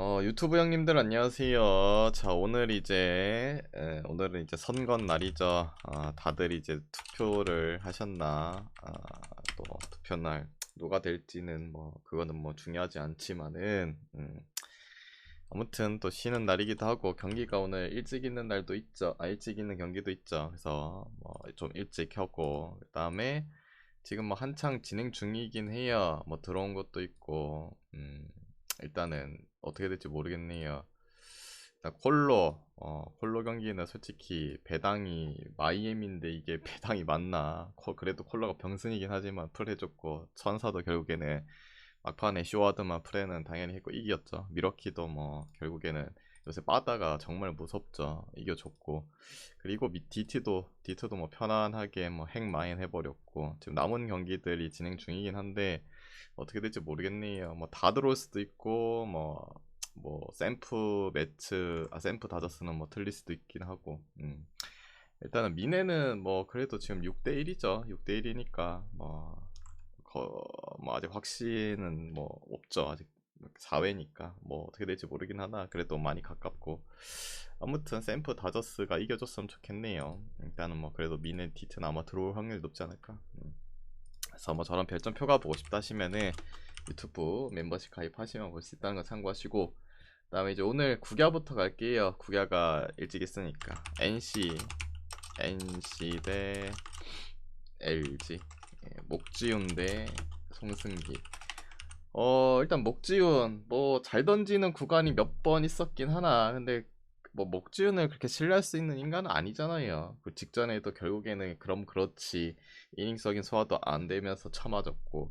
어, 유튜브 형님들 안녕하세요. 자, 오늘 이제, 에, 오늘은 이제 선거 날이죠. 아, 다들 이제 투표를 하셨나. 아, 또 투표 날 누가 될지는 뭐, 그거는 뭐 중요하지 않지만은, 음, 아무튼 또 쉬는 날이기도 하고, 경기가 오늘 일찍 있는 날도 있죠. 아, 일찍 있는 경기도 있죠. 그래서 뭐 좀 일찍 켜고, 그 다음에 지금 뭐 한창 진행 중이긴 해요. 뭐 들어온 것도 있고, 음, 일단은 어떻게 될지 모르겠네요. 콜로, 어, 콜로 경기는 솔직히 배당이 마이애미인데 이게 배당이 맞나? 코- 그래도 콜로가 병승이긴 하지만 풀 해줬고 천사도 결국에는 막판에 쇼와드만 프레는 당연히 했고 이겼죠. 미러키도 뭐 결국에는 요새 빠다가 정말 무섭죠. 이겨줬고 그리고 미- DT도 DT도 뭐 편안하게 뭐 핵 마인 해버렸고 지금 남은 경기들이 진행 중이긴 한데 어떻게 될지 모르겠네요. 뭐 다 들어올 수도 있고 뭐뭐 샘프 매츠 아 샘프 다저스는 뭐 틀릴 수도 있긴 하고 음. 일단은 미네는 뭐 그래도 지금 6대 1이죠. 6대 1이니까 뭐, 거, 뭐 아직 확신은 뭐 없죠. 아직 4회니까 뭐 어떻게 될지 모르긴 하나 그래도 많이 가깝고 아무튼 샘프 다저스가 이겨줬으면 좋겠네요. 일단은 뭐 그래도 미네 디트는 아마 들어올 확률이 높지 않을까. 음. 그래서 뭐 저런 별점표가 보고 싶다 하시면은 유튜브 멤버십 가입하시면 볼 수 있다는 거 참고하시고 그 다음에 이제 오늘 국야부터 갈게요. 국야가 일찍 있으니까. NC NC 대 LG 예, 목지훈 대 송승기. 어 일단 목지훈 뭐 잘 던지는 구간이 몇 번 있었긴 하나. 근데 뭐 목지훈을 그렇게 신뢰할 수 있는 인간은 아니잖아요. 그 직전에도 결국에는 그럼 그렇지. 이닝적인 소화도 안 되면서 처맞았고.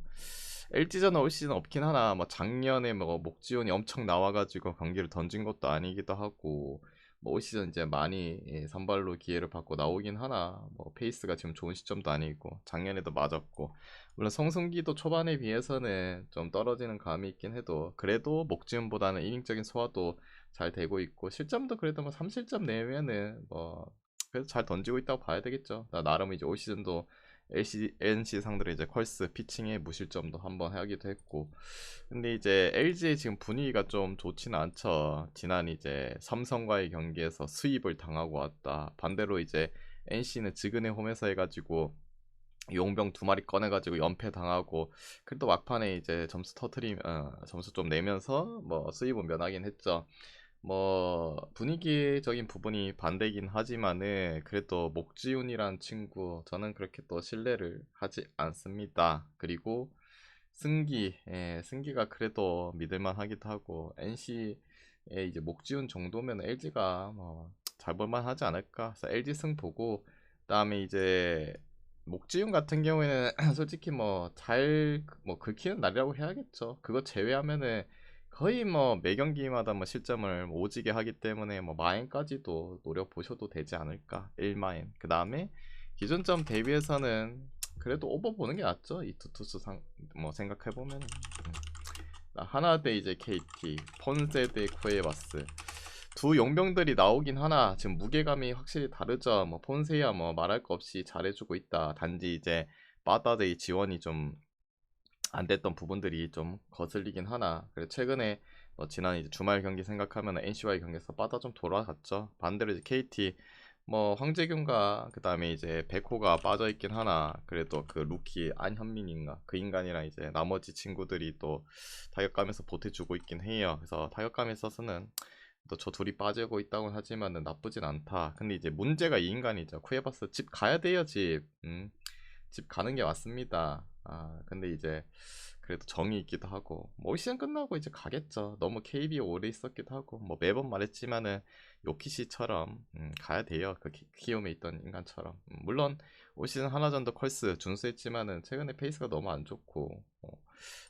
LG전은 올 시즌 없긴 하나. 뭐 작년에 뭐 목지훈이 엄청 나와가지고 경기를 던진 것도 아니기도 하고. 뭐올 시즌 이제 많이 예, 선발로 기회를 받고 나오긴 하나. 뭐 페이스가 지금 좋은 시점도 아니고 작년에도 맞았고. 물론 성승기도 초반에 비해서는 좀 떨어지는 감이 있긴 해도 그래도 목지훈보다는 이닝적인 소화도 잘 되고 있고 실점도 그래도 뭐 3실점 내면은 뭐 그래도 잘 던지고 있다고 봐야 되겠죠. 나 나름 이제 올 시즌도 LC, NC 상대로 이제 컬스 피칭에 무실점도 한번 하기도 했고 근데 이제 LG의 지금 분위기가 좀 좋지는 않죠. 지난 이제 삼성과의 경기에서 수입을 당하고 왔다. 반대로 이제 NC는 지근해 홈에서 해가지고 용병 두 마리 꺼내가지고 연패 당하고 그래도 막판에 이제 점수 터트리 어, 점수 좀 내면서 뭐 수입은 면하긴 했죠. 뭐 분위기적인 부분이 반대긴 하지만은 그래도 목지훈이란 친구 저는 그렇게 또 신뢰를 하지 않습니다. 그리고 승기, 예, 승기가 그래도 믿을만 하기도 하고 NC의 이제 목지훈 정도면 LG가 뭐 잘 볼만 하지 않을까. 그래서 LG 승 보고 그다음에 이제 목지훈 같은 경우에는 솔직히 뭐잘뭐 긁히는 날이라고 해야겠죠. 그거 제외하면은 거의 뭐 매 경기마다 뭐 실점을 뭐 오지게 하기 때문에 뭐 마인까지도 노려 보셔도 되지 않을까. 1마인. 그 다음에 기준점 대비해서는 그래도 오버 보는 게 낫죠. 이 투투수 상뭐 생각해 보면 하나 대 이제 KT 폰세 대 쿠에바스 두 용병들이 나오긴 하나 지금 무게감이 확실히 다르죠 뭐 폰세야 뭐 말할 거 없이 잘해주고 있다 단지 이제 빠다데이 지원이 좀 안 됐던 부분들이 좀 거슬리긴 하나. 그래 최근에 뭐 지난 이제 주말 경기 생각하면 NC와의 경기에서 빠다 좀 돌아갔죠. 반대로 이제 KT 뭐 황재균과 그 다음에 이제 백호가 빠져 있긴 하나. 그래도 그 루키 안현민인가 그 인간이랑 이제 나머지 친구들이 또 타격감에서 보태주고 있긴 해요. 그래서 타격감에 있어서는 또 저 둘이 빠지고 있다고 하지만은 나쁘진 않다. 근데 이제 문제가 이 인간이죠. 쿠에바스 집 가야 돼요 집. 음. 집 가는 게 맞습니다. 아, 근데 이제 그래도 정이 있기도 하고 뭐 시즌 끝나고 이제 가겠죠. 너무 KB에 오래 있었기도 하고 뭐 매번 말했지만은 요키시처럼 음, 가야 돼요. 그 키- 키움에 있던 인간처럼. 음, 물론 올 시즌 하나전도 컬스 준수했지만은 최근에 페이스가 너무 안 좋고. 어.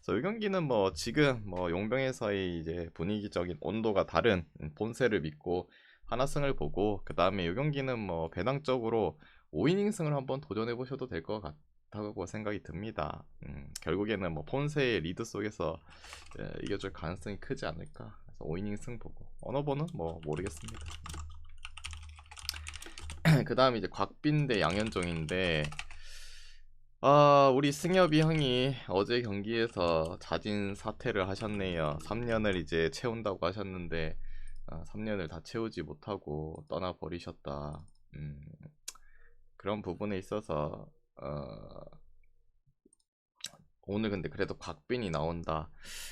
그래서 이 경기는 뭐 지금 뭐 용병에서의 이제 분위기적인 온도가 다른 음, 본세를 믿고 하나승을 보고 그 다음에 이 경기는 뭐 배당적으로 5이닝 승을 한번 도전해 보셔도 될 것 같다고 생각이 듭니다. 음, 결국에는 뭐 폰세의 리드 속에서 예, 이겨줄 가능성이 크지 않을까. 그래서 5이닝 승 보고 언어번은 뭐 모르겠습니다. 그 다음 이제 곽빈 대 양현종인데 아, 우리 승엽이 형이 어제 경기에서 자진 사퇴를 하셨네요. 3년을 이제 채운다고 하셨는데, 아, 3년을 다 채우지 못하고 떠나버리셨다. 음, 그런 부분에 있어서, 어, 오늘 근데 그래도 곽빈이 나온다.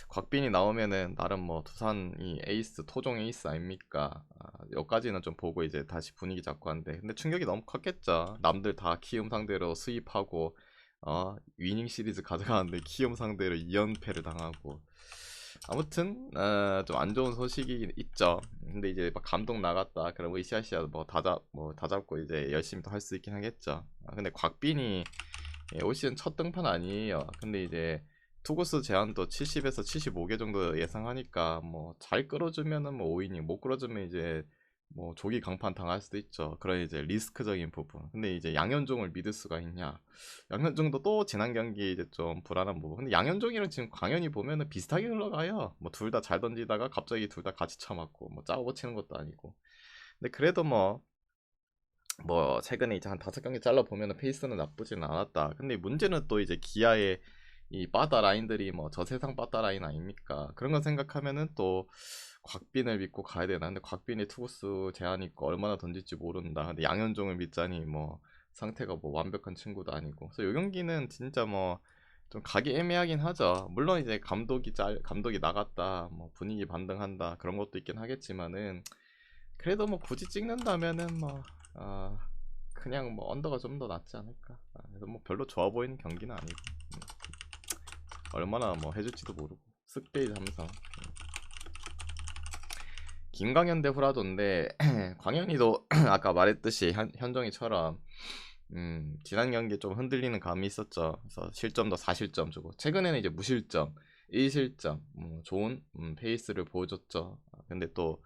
곽빈이 나오면은 나름 뭐 두산이 에이스, 토종 에이스 아닙니까? 아, 여기까지는 좀 보고 이제 다시 분위기 잡고 한데, 근데 충격이 너무 컸겠죠. 남들 다 키움 상대로 수입하고, 어, 위닝 시리즈 가져가는데 키움 상대로 2연패를 당하고 아무튼 어, 좀안 좋은 소식이 있죠. 근데 이제 막 감독 나갔다. 그럼 으쌰으쌰 뭐다잡뭐 다 잡고 이제 열심히 또 할 수 있긴 하겠죠. 아, 근데 곽빈이 예, 올 시즌 첫 등판 아니에요. 근데 이제 투구수 제한도 70에서 75개 정도 예상하니까 뭐 잘 끌어주면은 뭐 5이닝 못 끌어주면 이제 뭐 조기 강판 당할 수도 있죠. 그런 이제 리스크적인 부분. 근데 이제 양현종을 믿을 수가 있냐? 양현종도 또 지난 경기 이제 좀 불안한 부분. 근데 양현종이랑 지금 광현이 보면은 비슷하게 흘러가요. 뭐 둘 다 잘 던지다가 갑자기 둘 다 같이 쳐맞고 뭐 짜고 치는 것도 아니고. 근데 그래도 뭐. 뭐 최근에 이제 한 다섯 경기 잘라 보면은 페이스는 나쁘진 않았다. 근데 문제는 또 이제 기아의 이 바다 라인들이 뭐 저세상 바다 라인 아닙니까? 그런 거 생각하면은 또 곽빈을 믿고 가야 되나? 근데 곽빈이 투구수 제한이 있고 얼마나 던질지 모른다. 근데 양현종을 믿자니 뭐 상태가 뭐 완벽한 친구도 아니고. 그래서 이 경기는 진짜 뭐 좀 가기 애매하긴 하죠. 물론 이제 감독이 짤 감독이 나갔다, 뭐 분위기 반등한다 그런 것도 있긴 하겠지만은 그래도 뭐 굳이 찍는다면은 뭐 아, 그냥 뭐 언더가 좀 더 낫지 않을까. 아, 그래서 뭐 별로 좋아 보이는 경기는 아니고. 음. 얼마나 뭐 해줄지도 모르고. 쓱데이 삼성. 음. 김광현 대 후라도인데 광현이도 아까 말했듯이 현, 현종이처럼 음, 지난 경기 좀 흔들리는 감이 있었죠. 그래서 실점도 4실점 주고 최근에는 이제 무실점, 1실점, 음, 좋은 음, 페이스를 보여줬죠. 아, 근데 또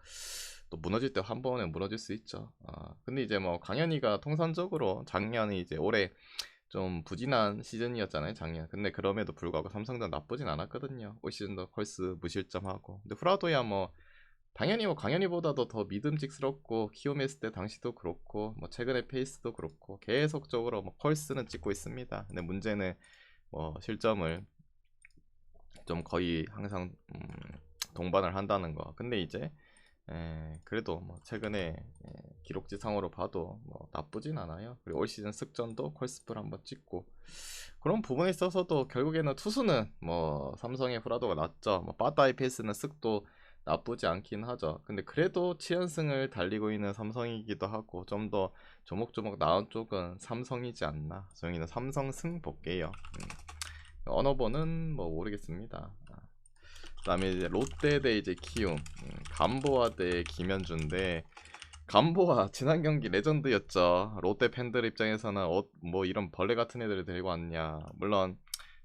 또 무너질 때 한 번에 무너질 수 있죠. 아, 근데 이제 뭐 강현이가 통산적으로 작년이 이제 올해 좀 부진한 시즌이었잖아요 작년. 근데 그럼에도 불구하고 삼성전 나쁘진 않았거든요. 올 시즌도 펄스 무실점하고. 근데 후라도야 뭐 당연히 뭐 강현이보다도 더 믿음직스럽고 키움했을 때 당시도 그렇고 뭐 최근에 페이스도 그렇고 계속적으로 뭐 펄스는 찍고 있습니다. 근데 문제는 뭐 실점을 좀 거의 항상 음, 동반을 한다는 거. 근데 이제 에, 그래도 뭐 최근에 에, 기록지 상으로 봐도 뭐 나쁘진 않아요. 그리고 올 시즌 습전도 콜스플 한번 찍고 그런 부분에 있어서도 결국에는 투수는 뭐 삼성의 후라도가 낫죠. 뭐 빠따의 페이스는 쓱도 나쁘지 않긴 하죠. 근데 그래도 7연승을 달리고 있는 삼성이기도 하고 좀 더 조목조목 나은 쪽은 삼성이지 않나. 저희는 삼성 승 볼게요. 음. 언어번은 뭐 모르겠습니다. 그다음에 이제 롯데 대 이제 키움, 음, 감보아 대 김현주인데 감보아 지난 경기 레전드였죠. 롯데 팬들 입장에서는 어, 뭐 이런 벌레 같은 애들을 데리고 왔냐. 물론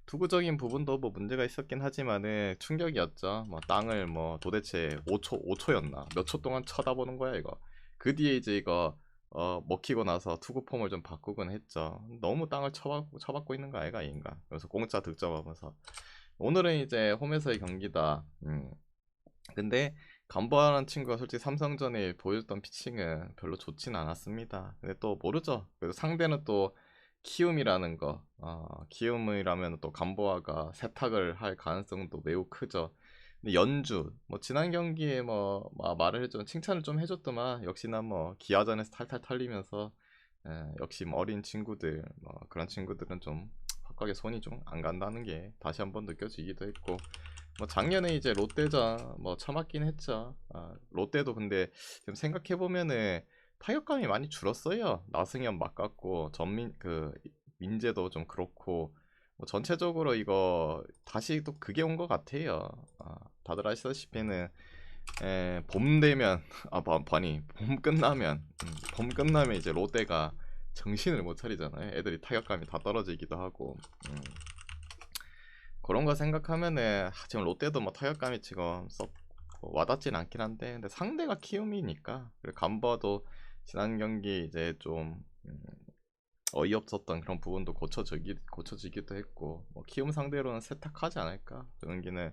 투구적인 부분도 뭐 문제가 있었긴 하지만은 충격이었죠. 뭐 땅을 뭐 도대체 5초 5초였나 몇 초 동안 쳐다보는 거야 이거. 그 뒤에 이제 이거 어, 먹히고 나서 투구 폼을 좀 바꾸곤 했죠. 너무 땅을 쳐받고, 쳐받고 있는 거 아이가 인가. 그래서 공짜 득점하면서 오늘은 이제 홈에서의 경기다. 음. 근데 감보아라는 친구가 솔직히 삼성전에 보여줬던 피칭은 별로 좋진 않았습니다. 근데 또 모르죠. 그래도 상대는 또 키움이라는 거. 어, 키움이라면 또 감보아가 세탁을 할 가능성도 매우 크죠. 근데 연주, 뭐 지난 경기에 뭐, 뭐 말을 해줬, 칭찬을 좀 해줬더만 역시나 뭐 기아전에서 탈탈 털리면서 에, 역시 뭐 어린 친구들, 뭐 그런 친구들은 좀 각각의 손이 좀 안 간다는 게 다시 한번 느껴지기도 했고 뭐 작년에 이제 롯데전 뭐 참았긴 했죠. 아, 롯데도 근데 지금 생각해 보면은 타격감이 많이 줄었어요. 나승현 막았고 전민 그 민재도 좀 그렇고 뭐 전체적으로 이거 다시 또 그게 온 것 같아요. 아, 다들 아시다시피는 에, 봄 되면 아 아니 봄 끝나면 음, 봄 끝나면 이제 롯데가 정신을 못 차리잖아요. 애들이 타격감이 다 떨어지기도 하고. 음. 그런 거 생각하면은 지금 롯데도 뭐 타격감이 지금 썩뭐 와닿진 않긴 한데 근데 상대가 키움이니까 그리고 감버도 지난 경기 이제 좀 음, 어이없었던 그런 부분도 고쳐지기, 고쳐지기도 했고 뭐 키움 상대로는 세탁하지 않을까 그 경기는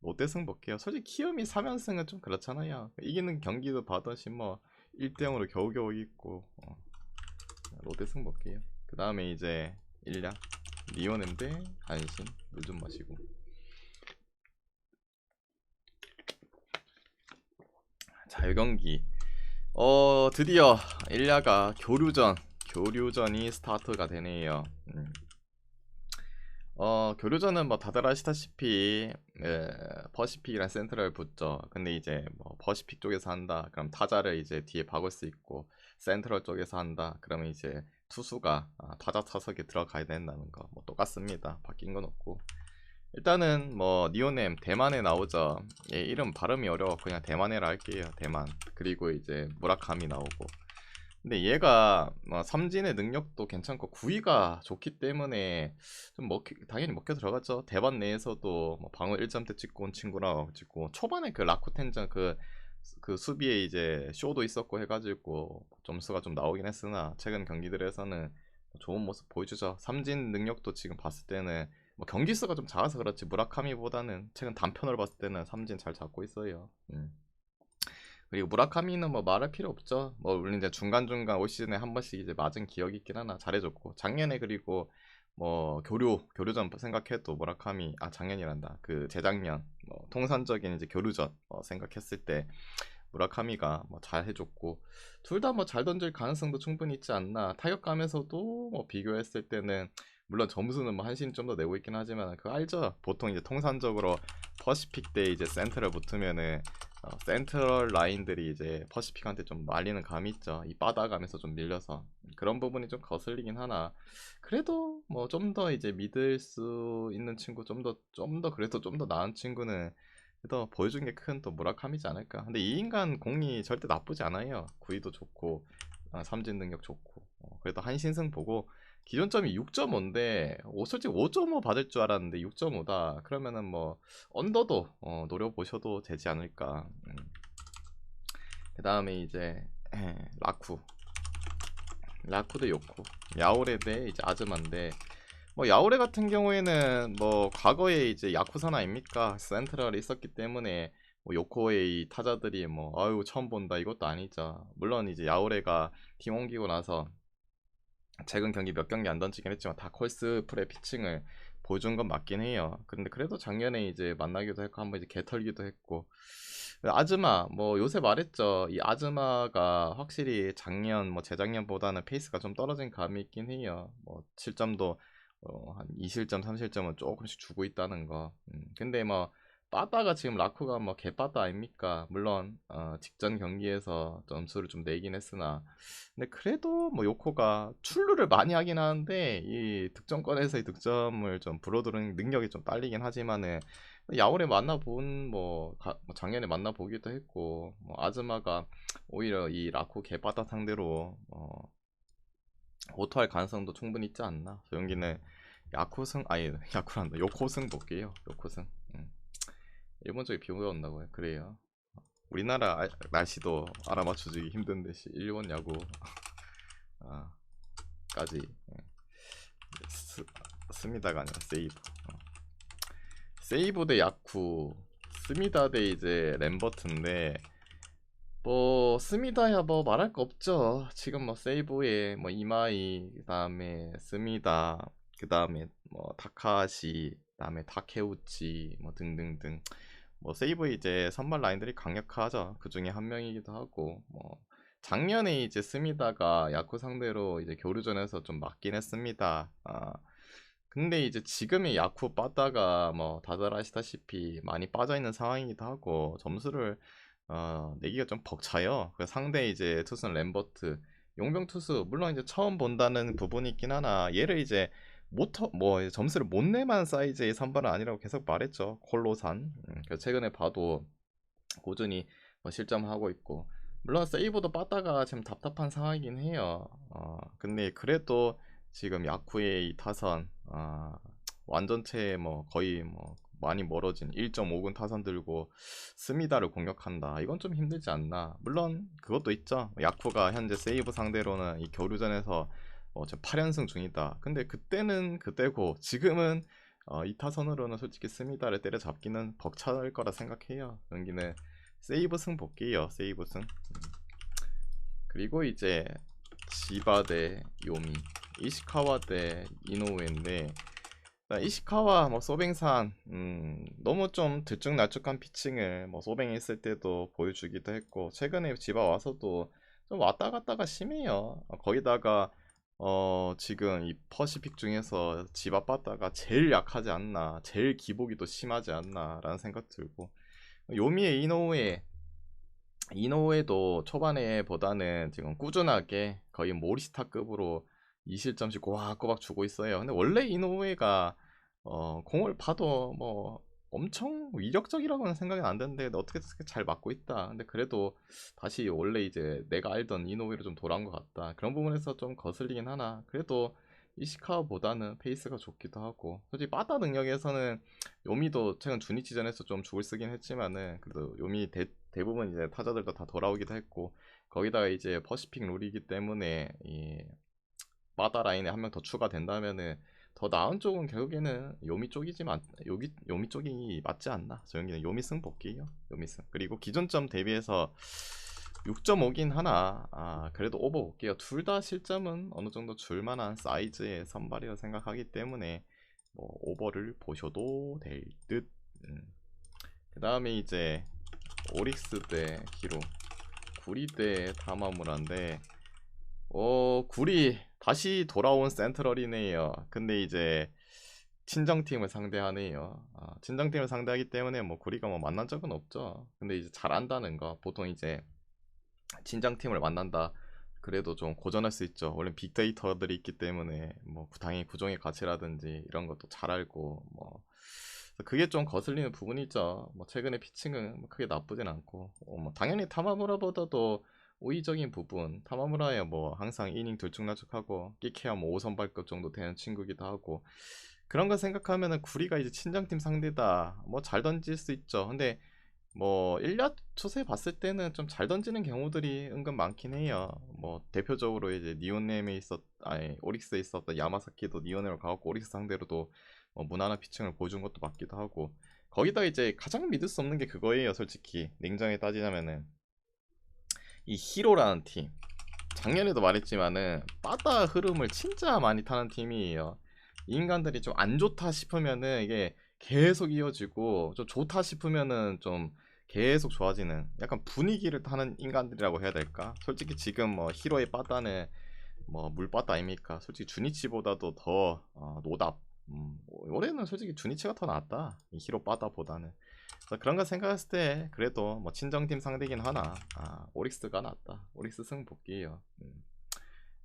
롯데 승 볼게요 솔직히 키움이 3연승은 좀 그렇잖아요 이기는 경기도 봐듯이 뭐 1대0으로 겨우겨우 이기고 어. 롯데 승 볼게요. 그 다음에 이제 1량 리오넨데 한신 물좀 마시고 자유경기 어 드디어 일야가 교류전 교류전이 스타트가 되네요 음. 어 교류전은 뭐 다들 아시다시피 에, 퍼시픽이랑 센트럴 붙죠. 근데 이제 뭐 퍼시픽 쪽에서 한다. 그럼 타자를 이제 뒤에 박을 수 있고 센트럴 쪽에서 한다. 그러면 이제 투수가 아, 타자 타석에 들어가야 된다는 거. 뭐 똑같습니다. 바뀐 건 없고. 일단은 뭐 니오넴 대만에 나오죠. 얘 이름 발음이 어려워. 그냥 대만에라 할게요. 대만. 그리고 이제 무라카미 나오고 근데 얘가 뭐 삼진의 능력도 괜찮고 구위가 좋기 때문에 좀 먹, 당연히 먹혀 들어갔죠 대만 내에서도 뭐 방어 1점대 찍고 온 친구라고 찍고 초반에 그 라쿠텐전 그, 그 수비에 이제 쇼도 있었고 해가지고 점수가 좀 나오긴 했으나 최근 경기들에서는 좋은 모습 보여주죠 삼진 능력도 지금 봤을 때는 뭐 경기 수가 좀 작아서 그렇지 무라카미보다는 최근 단편으로 봤을 때는 삼진 잘 잡고 있어요. 음. 그리고 무라카미는 뭐 말할 필요 없죠. 뭐 물론 이제 중간 중간 올 시즌에 한 번씩 이제 맞은 기억이 있긴 하나 잘해줬고 작년에 그리고 뭐 교류 교류전 생각해도 무라카미 아 작년이란다 그 재작년 뭐 통산적인 이제 교류전 어, 생각했을 때 무라카미가 뭐 잘 해줬고 둘 다 뭐 잘 던질 가능성도 충분히 있지 않나 타격감에서도 뭐 비교했을 때는 물론 점수는 뭐 한신 좀 더 내고 있긴 하지만 그 알죠? 보통 이제 통산적으로 퍼시픽 때 이제 센트럴 붙으면은 어, 센트럴 라인들이 이제 퍼시픽한테 좀 말리는 감이 있죠. 이 바다감에서 좀 밀려서. 그런 부분이 좀 거슬리긴 하나. 그래도 뭐 좀 더 이제 믿을 수 있는 친구 좀 더 좀 더 그래도 좀 더 나은 친구는 또 보여준 게 큰 또 무라카미지 않을까. 근데 이 인간 공이 절대 나쁘지 않아요. 구위도 좋고 어, 삼진 능력 좋고. 어, 그래도 한신승 보고 기존점이 6.5인데 솔직히 5.5 받을 줄 알았는데 6.5다. 그러면은 뭐 언더도 어, 노려보셔도 되지 않을까. 음. 그 다음에 이제 에, 라쿠. 라쿠도 좋고 야오레 대 이제 아즈만데. 뭐 야오레 같은 경우에는 뭐 과거에 이제 야쿠산 아닙니까? 센트럴이 있었기 때문에 뭐 요코의 타자들이 뭐 아유 처음 본다. 이것도 아니죠. 물론 이제 야오레가 팀 옮기고 나서 최근 경기 몇 경기 안 던지긴 했지만 다 콜스 프레 피칭을 보여준 건 맞긴 해요. 근데 그래도 작년에 이제 만나기도 했고 한번 이제 개털기도 했고 아즈마 뭐 요새 말했죠. 이 아즈마가 확실히 작년 뭐 재작년보다는 페이스가 좀 떨어진 감이 있긴 해요. 뭐 7점도 어, 한 2실점, 3실점은 조금씩 주고 있다는 거. 음, 근데 뭐 빠따가 지금 라쿠가 뭐 개빠따 아닙니까? 물론 어, 직전 경기에서 점수를 좀 내긴 했으나 근데 그래도 뭐 요코가 출루를 많이 하긴 하는데 이 득점권에서의 득점을 좀 불어들이는 능력이 좀 딸리긴 하지만은 야오레 만나본 뭐, 가, 뭐 작년에 만나보기도 했고 뭐 아즈마가 오히려 이 라쿠 개빠따 상대로 어, 오토할 가능성도 충분히 있지 않나 소영기는 야쿠승 아니 야쿠란다 요코승 볼게요 요코승 음. 일본 쪽에 비 온다고요? 그래요. 우리나라 아, 날씨도 알아맞혀주기 힘든데 씨, 일본 야구 아, 까지 예. 스, 스미다가 아니라 세이브 어. 세이브 대 야쿠 스미다 대 이제 램버트인데 뭐 스미다야 뭐 말할 거 없죠 지금 뭐 세이브에 뭐 이마이 그 다음에 스미다 그 다음에 뭐 타카시 그 다음에 타케우치 뭐 등등등 뭐 세이브 이제 선발 라인들이 강력하죠. 그 중에 한 명이기도 하고 뭐 작년에 이제 스미다가 야쿠 상대로 이제 교류전에서 좀 맞긴 했습니다. 아 근데 이제 지금의 야쿠 빠다가 뭐 다들 아시다시피 많이 빠져 있는 상황이기도 하고 점수를 어, 내기가 좀 벅차요. 그 상대 이제 투수는 램버트 용병 투수 물론 이제 처음 본다는 부분이 있긴 하나 얘를 이제 모터 뭐 점수를 못 내만 사이즈의 선발은 아니라고 계속 말했죠. 콜로산. 음, 최근에 봐도 꾸준히 뭐 실점하고 있고 물론 세이브도 빠다가 지금 답답한 상황이긴 해요. 어, 근데 그래도 지금 야쿠의 이 타선 어, 완전체 뭐 거의 뭐 많이 멀어진 1.5군 타선 들고 스미다를 공격한다. 이건 좀 힘들지 않나. 물론 그것도 있죠. 야쿠가 현재 세이브 상대로는 이 교류전에서 어, 지금 8연승 중이다. 근데 그때는 그때고 지금은 어, 이 타선으로는 솔직히 스미다를 때려잡기는 벅찰 거라 생각해요. 여기는 세이브 승 볼게요. 세이브 승. 음. 그리고 이제 지바 대 요미, 이시카와 대 이노우인데 나 이시카와 뭐 소뱅산 음, 너무 좀 들쭉날쭉한 피칭을 뭐 소뱅 했을 때도 보여주기도 했고 최근에 지바 와서도 좀 왔다 갔다가 심해요. 어, 거기다가 어 지금 이 퍼시픽 중에서 지바 빠따가 제일 약하지 않나, 제일 기복이 또 심하지 않나 라는 생각 들고 요미의 이노우에 이노우에도 초반에 보다는 지금 꾸준하게 거의 모리스타급으로 2실점씩 꼬박꼬박 주고 있어요. 근데 원래 이노우에가 어, 공을 봐도 뭐 엄청 위력적이라고는 생각이 안 드는데 어떻게 어떻게 잘 맞고 있다. 근데 그래도 다시 원래 이제 내가 알던 이노우에로 좀 돌아온 것 같다. 그런 부분에서 좀 거슬리긴 하나. 그래도 이시카보다는 페이스가 좋기도 하고 솔직히 빠따 능력에서는 요미도 최근 주니치전에서 좀 죽을 쓰긴 했지만은 그래도 요미 대, 대부분 이제 타자들도 다 돌아오기도 했고 거기다가 이제 퍼시픽 룰이기 때문에 이 빠따 라인에 한 명 더 추가된다면은 더 나은 쪽은 결국에는 요미 쪽이지만 여기 요미 쪽이 맞지 않나. 저영기는 요미승 볼게요. 요미승. 그리고 기존점 대비해서 6.5긴 하나. 아 그래도 오버 볼게요. 둘 다 실점은 어느 정도 줄만한 사이즈의 선발이라 생각하기 때문에 뭐 오버를 보셔도 될듯. 음. 그 다음에 이제 오릭스 대 히로 구리 대 다마무라인데 어 구리 다시 돌아온 센트럴이네요. 근데 이제 친정팀을 상대하네요. 아, 친정팀을 상대하기 때문에 뭐 구리가 뭐 만난 적은 없죠. 근데 이제 잘한다는 거 보통 이제 친정팀을 만난다 그래도 좀 고전할 수 있죠. 원래 빅데이터들이 있기 때문에 뭐 당연히 구종의 가치라든지 이런 것도 잘 알고 뭐. 그게 좀 거슬리는 부분이 있죠. 뭐 최근에 피칭은 뭐 크게 나쁘진 않고. 어, 뭐 당연히 타마무라보다도 오이적인 부분 타마무라야 뭐 항상 이닝 들쭉날쭉하고 끼케야 뭐 5선발급 정도 되는 친구기도 하고 그런 거 생각하면은 구리가 이제 친정팀 상대다 뭐 잘 던질 수 있죠 근데 뭐 1년 초세 봤을 때는 좀 잘 던지는 경우들이 은근 많긴 해요. 뭐 대표적으로 이제 니온넴에 있었 아니 오릭스에 있었던 야마사키도 니온넴을 가고 오릭스 상대로도 뭐 무난한 피칭을 보여준 것도 맞기도 하고 거기다 이제 가장 믿을 수 없는 게 그거예요. 솔직히 냉정히 따지자면은 이 히로라는 팀 작년에도 말했지만은 빠따 흐름을 진짜 많이 타는 팀이에요. 인간들이 좀 안 좋다 싶으면은 이게 계속 이어지고 좀 좋다 싶으면은 좀 계속 좋아지는 약간 분위기를 타는 인간들이라고 해야 될까? 솔직히 지금 뭐 히로의 빠따는 뭐 물빠따 아닙니까? 솔직히 주니치보다도 더 어, 노답. 음, 올해는 솔직히 주니치가 더 낫다. 이 히로 빠따보다는. 그런 거 생각했을 때 그래도 뭐 친정팀 상대긴 하나 아, 오릭스가 낫다. 오릭스 승 볼게요. 음.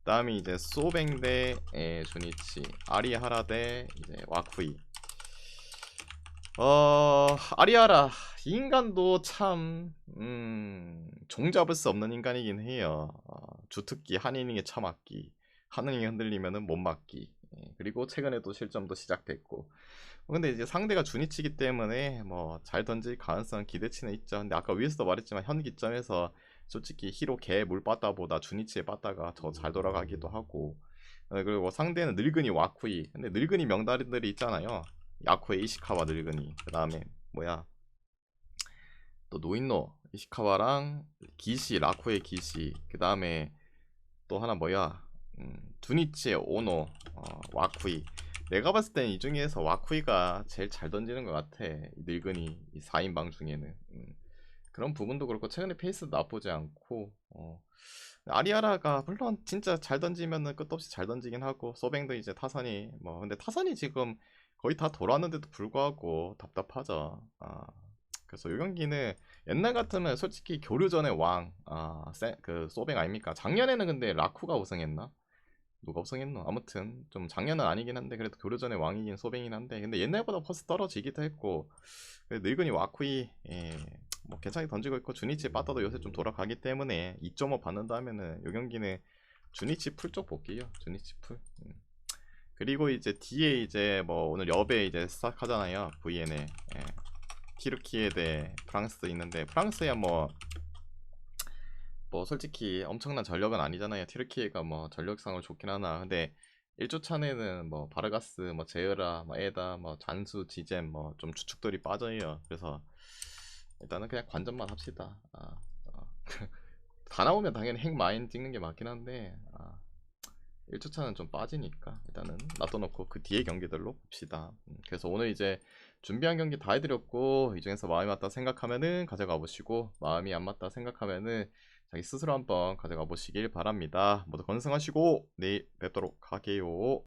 다음이 이제 소뱅 대 주니치, 아리하라 대 이제 와쿠이. 어 아리아라 이 인간도 참 음, 종잡을 수 없는 인간이긴 해요. 어, 주특기 한 이닝에 한 이닝 흔들리면은 못 맞기. 예, 그리고 최근에도 실점도 시작됐고. 근데 이제 상대가 주니치기 때문에 뭐 잘 던질 가능성 기대치는 있죠. 근데 아까 위에서도 말했지만 현 기점에서 솔직히 히로 개 물빠따보다 주니치의 빠따가 더 잘 돌아가기도 하고. 어, 그리고 상대는 늙은이 와쿠이. 근데 늙은이 명다리들이 있잖아요. 야코의 이시카와 늙은이 그 다음에 뭐야 또 노인노 이시카와랑 기시 라코의 기시 그 다음에 또 하나 뭐야 음, 두니치의 오노 어, 와쿠이 내가 봤을 때는 이 중에서 와쿠이가 제일 잘 던지는 것 같아 늙은이 이 4인방 중에는 음, 그런 부분도 그렇고 최근에 페이스도 나쁘지 않고 어, 아리아라가 물론 진짜 잘 던지면은 끝없이 잘 던지긴 하고 소뱅도 이제 타선이 뭐 근데 타선이 지금 거의 다 돌아왔는데도 불구하고 답답하죠. 아, 그래서 이 경기는 옛날 같으면 솔직히 교류전의 왕, 아, 세, 그 소뱅 아닙니까? 작년에는 근데 라쿠가 우승했나? 누가 우승했노? 아무튼 좀 작년은 아니긴 한데 그래도 교류전의 왕이긴 소뱅이긴 한데 근데 옛날보다 퍼스 떨어지기도 했고 늙은이 와쿠이 예, 뭐 괜찮게 던지고 있고 주니치 빠따도 요새 좀 돌아가기 때문에 2.5 받는다 하면은 이 경기는 주니치 풀 쪽 볼게요. 주니치 풀. 음. 그리고 이제 뒤에 이제 뭐 오늘 여배 이제 시작하잖아요 VN에 예. 티르키에 대해 프랑스 있는데 프랑스야 뭐 뭐 솔직히 엄청난 전력은 아니잖아요. 티르키예가 뭐 전력상을 좋긴 하나. 근데 1조차에는 뭐 바르가스, 뭐 제어라, 뭐 에다, 뭐 잔수, 지젠 뭐 좀 주축들이 빠져요. 그래서 일단은 그냥 관전만 합시다. 아, 아. 다 나오면 당연히 핵 마인 찍는 게 맞긴 한데 아, 1조차는 좀 빠지니까 일단은 놔둬놓고 그 뒤에 경기들로 봅시다. 음, 그래서 오늘 이제 준비한 경기 다 해드렸고 이 중에서 마음이 맞다 생각하면은 가져가 보시고 마음이 안 맞다 생각하면은 자기 스스로 한번 가져가 보시길 바랍니다. 모두 건승하시고 내일 뵙도록 하게요.